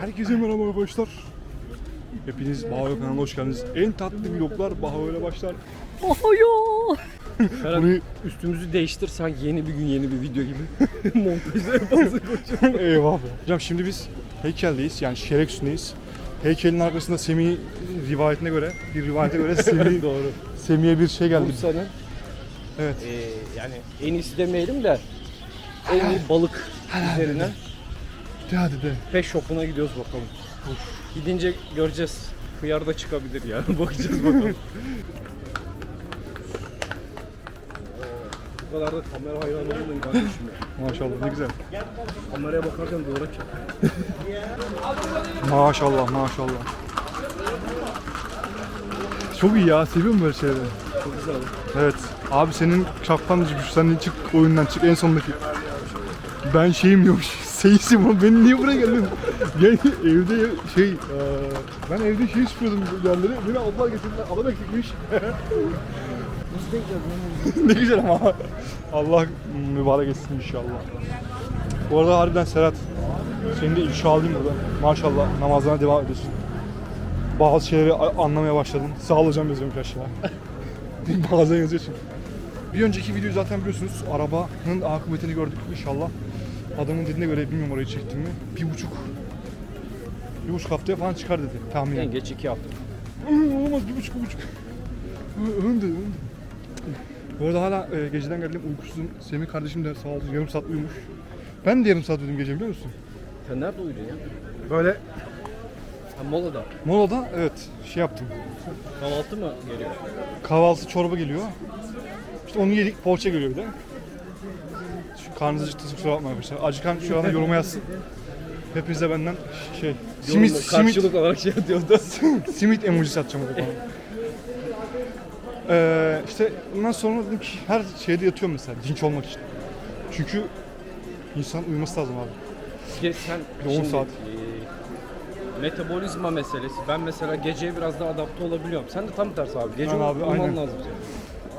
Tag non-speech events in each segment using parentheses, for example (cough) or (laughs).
Herkese merhaba arkadaşlar. Hepiniz Bahayo kanalına hoş geldiniz. En tatlı vloglar Bahayo ile başlar. Ohoyo. Ferhat Bunu üstümüzü değiştir sanki yeni bir gün yeni bir video gibi. (laughs) Montajı yaparsın koçum. eyvah be. Hocam şimdi biz heykeldeyiz yani şerek üstündeyiz. Heykelin arkasında Semih rivayetine göre, bir rivayete göre (laughs) Semih, Doğru. Semih'e bir şey geldi. Bursa'nın Evet. eee, yani en iyisi demeyelim de en iyi balık üzerine De hadi de. pet shop'una gidiyoruz bakalım. Gidince göreceğiz. Hıyar da çıkabilir ya. (laughs) Bakacağız bakalım. Bu kadar da kamera hayranı olmayın kardeşim ya. Maşallah ne güzel. Kameraya bakarken doğru çek. Maşallah maşallah. Çok iyi ya seviyorum böyle şeyleri. Çok güzel. Evet. Abi senin şapkan düşmüş. Sen çık oyundan çık en sondaki. Ben şeyim yok. Seyisim ama ben niye buraya geldin? Yani evde şey, eee, ben evde şey süpürüyordum yerleri. Beni abla getirdiler. Adam eksikmiş. Nasıl denk geldin ne güzel ama. Allah mübarek etsin inşallah. Bu arada harbiden Serhat, seni de ifşa alayım burada. Maşallah namazlarına devam ediyorsun. Bazı şeyleri anlamaya başladın. Sağ olacağım yazıyormuş aşağı. Bazen yazıyor çünkü. Bir önceki videoyu zaten biliyorsunuz. Arabanın akıbetini gördük inşallah. Adamın dediğine göre bilmiyorum orayı çektim mi. Bir buçuk bir buçuk haftaya falan çıkar dedi tahminen. En geç iki hafta. Hı, Olmaz bir buçuk bir buçuk. Hındı hındı. Bu arada hala e, geceden geldim uykusuzum. Semih kardeşim de sağ olsun yarım saat uyumuş. Ben de yarım saat uyudum gece biliyor musun? Sen nerede uyudun ya? Böyle Ha, molada. molada evet şey yaptım. Kahvaltı mı geliyor? Kahvaltı çorba geliyor. İşte onu yedik poğaça geliyor bir de. Karnınız acıktıysa kusura bakmayın arkadaşlar. Acıkan şu anda yoruma yazsın. Hepinize benden şey simit, Yorumda simit, Karşılık olarak şey atıyordu. (laughs) (laughs) simit emojisi atacağım oraya falan. Ee, işte ondan sonra dedim ki her şeyde yatıyorum mesela dinç olmak için. Çünkü insan uyuması lazım abi. Ge- sen Bir on şimdi, saat. e, metabolizma meselesi. Ben mesela geceye biraz daha adapte olabiliyorum. Sen de tam tersi abi. Gece Ben abi, uyuman aynen. lazım senin.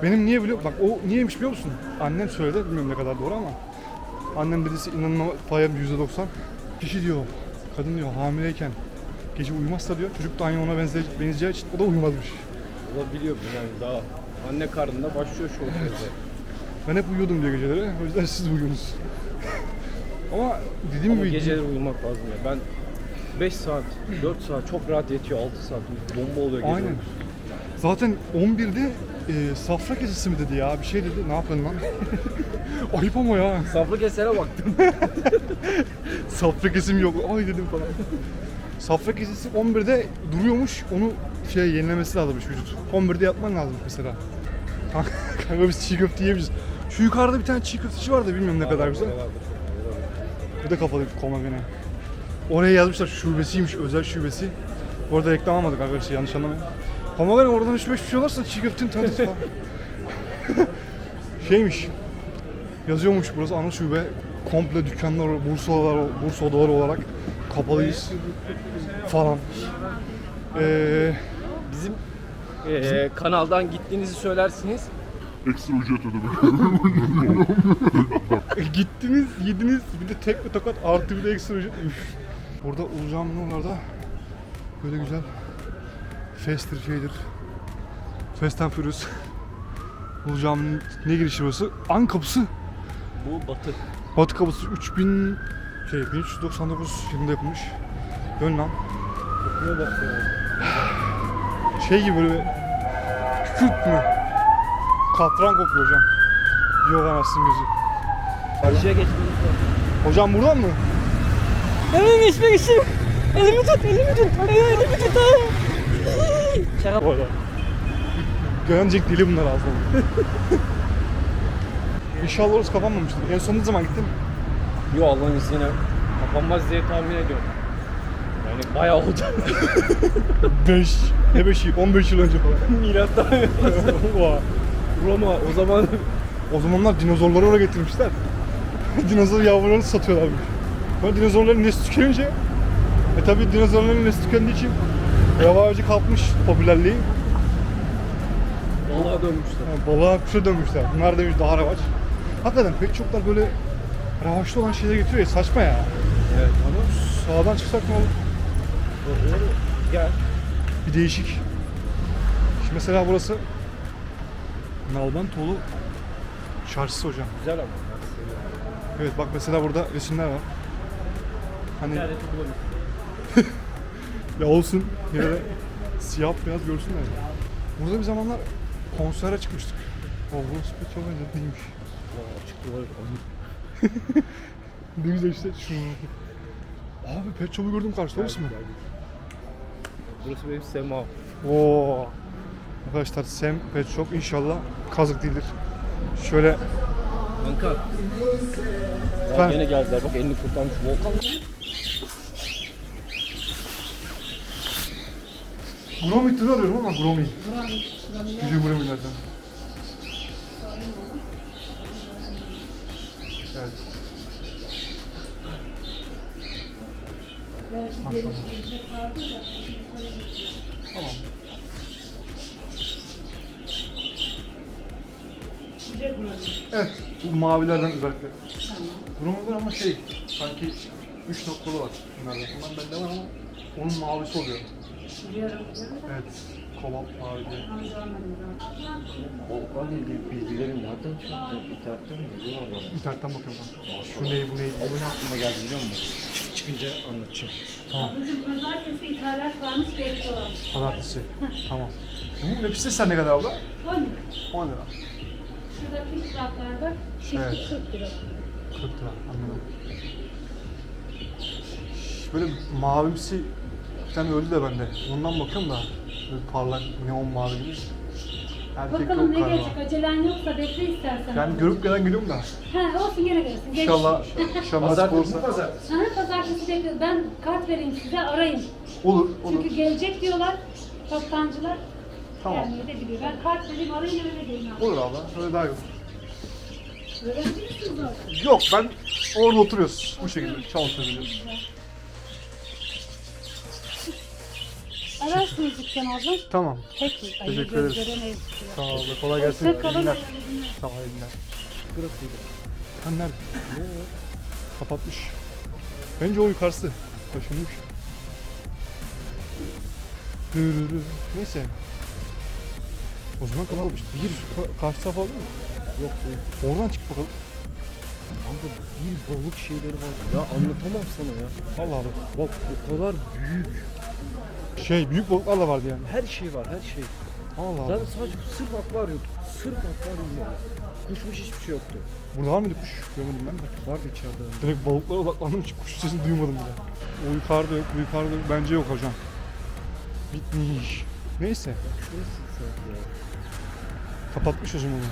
Benim niye biliyor bak o niyeymiş biliyor musun? Annem söyledi bilmiyorum ne kadar doğru ama annem dedisi inanma payım %90. Kişi diyor kadın diyor hamileyken gece uyumazsa diyor çocuk da aynı ona benze, benzeyeceği için o da uyumazmış. Olabiliyor yani daha. Anne karnında başlıyor şu evet. Ben hep uyuyordum diyor geceleri o yüzden siz uyuyorsunuz. (laughs) ama dediğim Ama gibi geceleri uyumak lazım ya. Ben 5 saat, 4 saat çok rahat yetiyor. 6 saat bomba oluyor gece. Aynen. Zaten 11'de e, safra kesesi mi dedi ya bir şey dedi ne yapıyorsun lan? (laughs) Ayıp ama ya. Safra kesene baktım. (laughs) Safra kesim yok. Ay dedim falan. Safra kesesi 11'de duruyormuş. Onu şey yenilemesi lazımmış vücut. 11'de yatman lazım mesela. (laughs) Kanka, biz çiğ köfte yiyemeyiz. Şu yukarıda bir tane çiğ köfteci vardı bilmiyorum ne kadar güzel. Bu da kapalı koma beni. Oraya yazmışlar şubesiymiş özel şubesi. Bu arada reklam almadık arkadaşlar yanlış anlamayın. Ama ben oradan 3-5 bir şey olursa çiğ köftenin tanesi falan. (laughs) Şeymiş. Yazıyormuş burası ana şube. Komple dükkanlar, Bursa odaları, Bursa odaları olarak kapalıyız falan. Ee, Bizim e, kanaldan gittiğinizi söylersiniz. Ekstra ücret ödemek. (laughs) gittiniz, yediniz, bir de tek bir tokat artı bir de ekstra ücret. Burada Ulucan'ın oralarda böyle güzel Fast'tir şeydir. Fast and Furious. Ulucan'ın ne girişi burası? An kapısı. Bu batı. Batı kapısı 3000 şey 1399 yılında yapılmış. Dön lan. Kokuya bak ya. Şey gibi böyle kükürt mü? Katran kokuyor hocam. Yok anasının gözü. Karşıya geçmemiz lazım. Hocam buradan mı? Elimi geçmek için. Elimi tut, elimi tut. Elimi tut. Şaka. Bu arada. Görenecek dili bunlar aslında. (laughs) İnşallah orası kapanmamıştır. En son ne zaman gittin? Yo Allah'ın izniyle kapanmaz diye tahmin ediyorum. Yani bayağı oldu. (laughs) 5. Ne 5'i? 15 yıl önce falan. (laughs) Milattan Oha. Roma o zaman o zamanlar dinozorları oraya getirmişler. Dinozor yavrularını satıyorlarmış. Sonra dinozorların nesli tükenince e tabi dinozorların nesli tükendiği için yavaşça kalkmış popülerliği. balığa dönmüşler. Yani balığa kuşa dönmüşler. Bunlar demiş daha revaç. Hakikaten pek çoklar böyle revaçta olan şeyleri getiriyor ya saçma ya. Evet ama Sağdan çıksak ne olur? Doğru. Gel. Bir değişik. Şimdi mesela burası Nalbantoğlu Çarşısı hocam. Güzel ama. Evet bak mesela burada resimler var. Hani İnternette bulabilirsin. Ya olsun yine de siyah beyaz görsünler. Burada bir zamanlar konsere çıkmıştık. O burası pek çok değilmiş. Aa, Açık duvar. Ne güzel işte şu. Abi Pet Shop'u gördüm karşıda orası mı? Burası benim sema. Oo. Arkadaşlar Sem Pet Shop inşallah kazık değildir. Şöyle Kanka. Ya Efendim? gene geldiler bak elini kurtarmış Volkan. Gromi tırı arıyorum ama Gromi. Gücü Gromi'lerden. Evet. Maşallah. Tamam. Evet, bu mavilerden özellikle. Gromi'ler ama şey, sanki 3 noktalı var bunlardan. Bundan bende var ama onun mavisi oluyor. Evet, kobalt mavi diye. Volkan dedi bilgilerim nereden çıktı? İnternetten mi? Var bana? İnternetten bakıyorum ben. Şu ne, bu ne? O ne aklıma geldi biliyor musun? Çık- Çıkınca anlatacağım. Ablacığım pazartesi ithalat varmış bekliyorlar. Pazartesi. tamam. Bu nefiste sen ne kadar abla? 10 lira. 10 lira. Şuradaki fiyatlarda çifti Evet. 40 lira. 40 lira, anladım. Böyle mavimsi tane öldü de bende. Ondan bakıyorum da. Böyle parlak neon mavi gibi. Erkek Bakalım yok ne galiba. gelecek acelen yoksa bekle istersen. Yani görüp gelen geliyorum da. Ha olsun gene gelsin. Geç. İnşallah, inşallah nasip olursa. pazartesi. Aha, pazartesi bekliyoruz. Ben kart vereyim size arayın. Olur, olur. Çünkü gelecek diyorlar. Toptancılar. Tamam. Gelmeyi de biliyor. Ben kart vereyim arayın öyle gelin abi. Olur abla, öyle daha iyi olur. Öğrenci misiniz orada? Yok, ben orada oturuyoruz. Bu şekilde çalışıyoruz. Ararsınız dükkan abla. Tamam. Peki. Teşekkür ederiz. Sağ ol, kolay gelsin. Hoşça kalın. İyi günler. iyi günler. Tamam, iyi günler. Sen nerede? Kapatmış. Bence o yukarısı. Taşınmış. Neyse. O zaman kapatmış. Bir ka- karşı tarafa alıyor mu? Yok bu. Oradan çık bakalım. Kanka bir balık şeyleri var. Ya anlatamam sana ya. Allah Allah. Bak o kadar büyük. Şey büyük balıklar da vardı yani. Her şey var her şey. Allah Allah. Zaten sadece sırf akvaryum. Sırf akvaryum ya. Kuşmuş hiçbir şey yoktu. Burada var mıydı kuş? Görmedim ben de. Vardı içeride. Direkt balıklara odaklandım hiç kuş sesini duymadım bile. O yukarıda yok, bu yukarıda yok. Bence yok hocam. Bitmiş. Neyse. Şurası sanki ya. Kapatmış o zaman onu.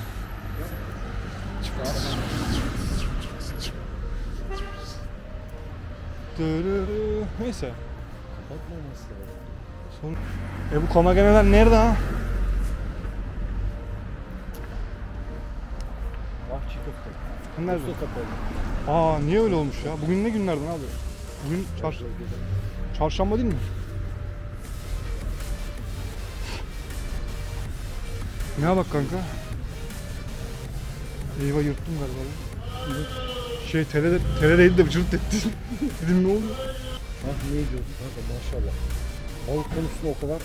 Dırırı. Neyse. Kapatmaması lazım. Son... E bu komageneler nerede ha? Ah çiğ köfte. Nerede? Usta kapalı. Aa niye öyle olmuş ya? Bugün ne günlerden abi? Bugün çarş... çarşamba değil mi? Ne bak kanka? Eyvah yırttım galiba. Şey tele, tele değil de vücut etti. (laughs) Dedim ne oluyor? Ah ne diyorsun kanka maşallah. Balık konusunda o kadar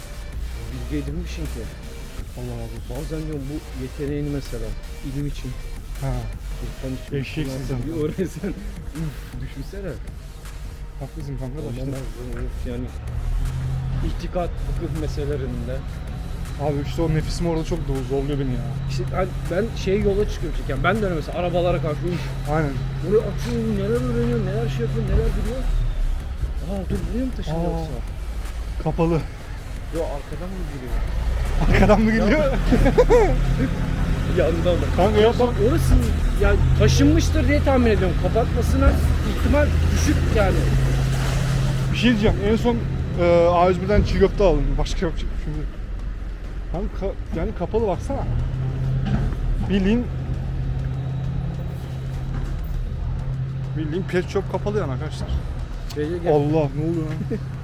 bilgi edinmişsin ki. Allah olsun. Bazen diyorum bu yeteneğini mesela ilim için, Ha, İrfan için Eşeksin sen. Bir öğrensen. Üf, düşünsene. haklısın kanka da işte. Yani ihtikat fıkıh meselelerinde. Abi işte o nefesim orada çok do- zorluyor beni ya. İşte ben, ben şey yola çıkıyorum çünkü ben de öyle mesela arabalara karşı üf, Aynen. Buraya açıyorum, neler öğreniyorum, neler şey yapıyorum, neler biliyorum. Aa dur buraya mı taşındı Aa. yoksa? Kapalı. Yo arkadan mı giriyor? Arkadan mı geliyor? (laughs) Yandan da. kanka yap bak. Orası yani taşınmıştır diye tahmin ediyorum. Kapatmasına ihtimal düşük yani. Bir şey diyeceğim. En son e, A101'den çiğ köfte aldım. Başka yok şimdi. Kanka yani kapalı baksana. Bildiğin Bildiğin pet shop kapalı yani arkadaşlar. Şeye gel. Allah ne oluyor lan? (laughs)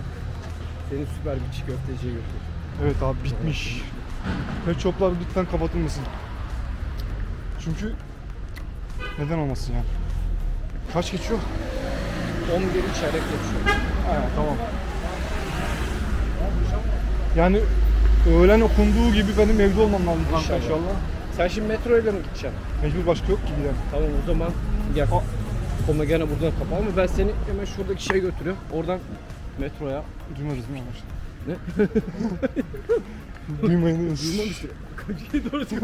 Seni süper bir çiğ köfteciye götür. evet abi bitmiş. Pet shoplar lütfen kapatılmasın. Çünkü neden olmasın yani? Kaç geçiyor? 11 çeyrek geçiyor. Ha, tamam. Yani öğlen okunduğu gibi benim evde olmam lazım kanka İnşallah. inşallah. Sen şimdi metro ile mi gideceksin? Mecbur başka yok ki giden. Tamam o zaman gel. Koma gene buradan kapa ama ben seni hemen şuradaki şeye götürüyorum. Oradan metroya. Değil mi arkadaşlar? Ne? (laughs) Duymayın duymamıştır. Kocaeli doğru değil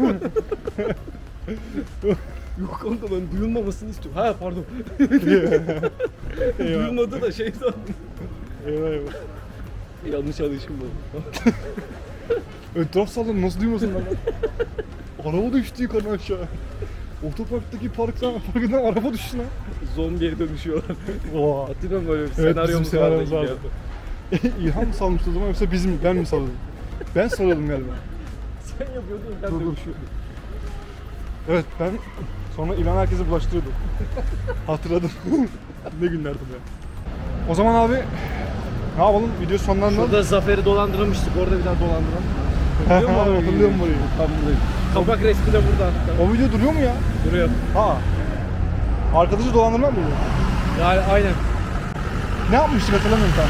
Yok kanka ben duyulmamasını istiyorum. Ha pardon. (laughs) Duyulmadı da şey sandım. Eyvah eyvah. Yanlış alışım bu. (laughs) Etraf sallan nasıl duymasın lan? araba düştü yukarı aşağı. Otoparktaki parktan, parkından araba düştü lan. Zombiye dönüşüyorlar. Oha. Hatırlıyor musun böyle bir Evet, senaryomuz bizim vardı. senaryomuz vardı. (laughs) İlham mı salmıştı o zaman yoksa bizim ben mi salladım? Ben salladım galiba. Sen yapıyordun ben Dur, dur. dönüşüyordum. Evet ben sonra İlhan herkese bulaştırıyordu. Hatırladım. (laughs) ne günlerdi be. O zaman abi ne yapalım? Video sonlarında Şurada Zafer'i dolandırmıştık. Orada bir daha dolandıralım. Hatırlıyor musun abi? Hatırlıyorum burayı. Tam buradayım. Kapak resmi de burada. O video duruyor mu ya? Duruyor. Ha. Arkadaşı dolandırma mı bu? Yani aynen. Ne yapmıştık hatırlamıyorum tam.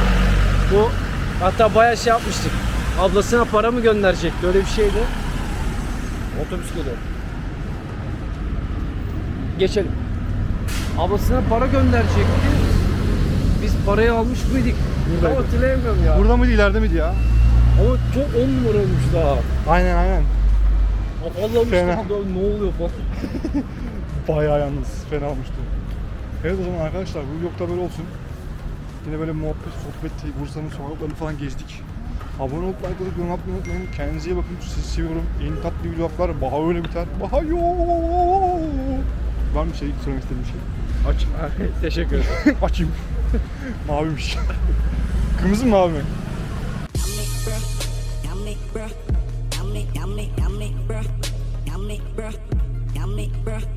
Bu hatta bayağı şey yapmıştık. Ablasına para mı gönderecekti? Öyle bir şeydi. Otobüs geliyor. Geçelim. Ablasına para gönderecekti. Biz parayı almış mıydık? Buradaydı. Tam hatırlayamıyorum ya. Burada mıydı ileride miydi ya? Ama çok on numaraymış daha. Aynen aynen. Afallamıştım. Fena. Ne oluyor falan. (laughs) Bayağı yalnız fena olmuştu. Evet o zaman arkadaşlar bu vlogda böyle olsun. Yine böyle muhabbet, sohbet, Bursa'nın sokaklarını falan gezdik. Abone olup like atıp yorum atmayı unutmayın. Kendinize iyi bakın. Sizi seviyorum. Yeni tatlı vloglar. Baha öyle biter. Baha yo. Var mı şey söylemek istediğim şey? Aç. (laughs) Teşekkür ederim. (laughs) Açayım. Maviymiş. Kırmızı mı mavi mi? bruh.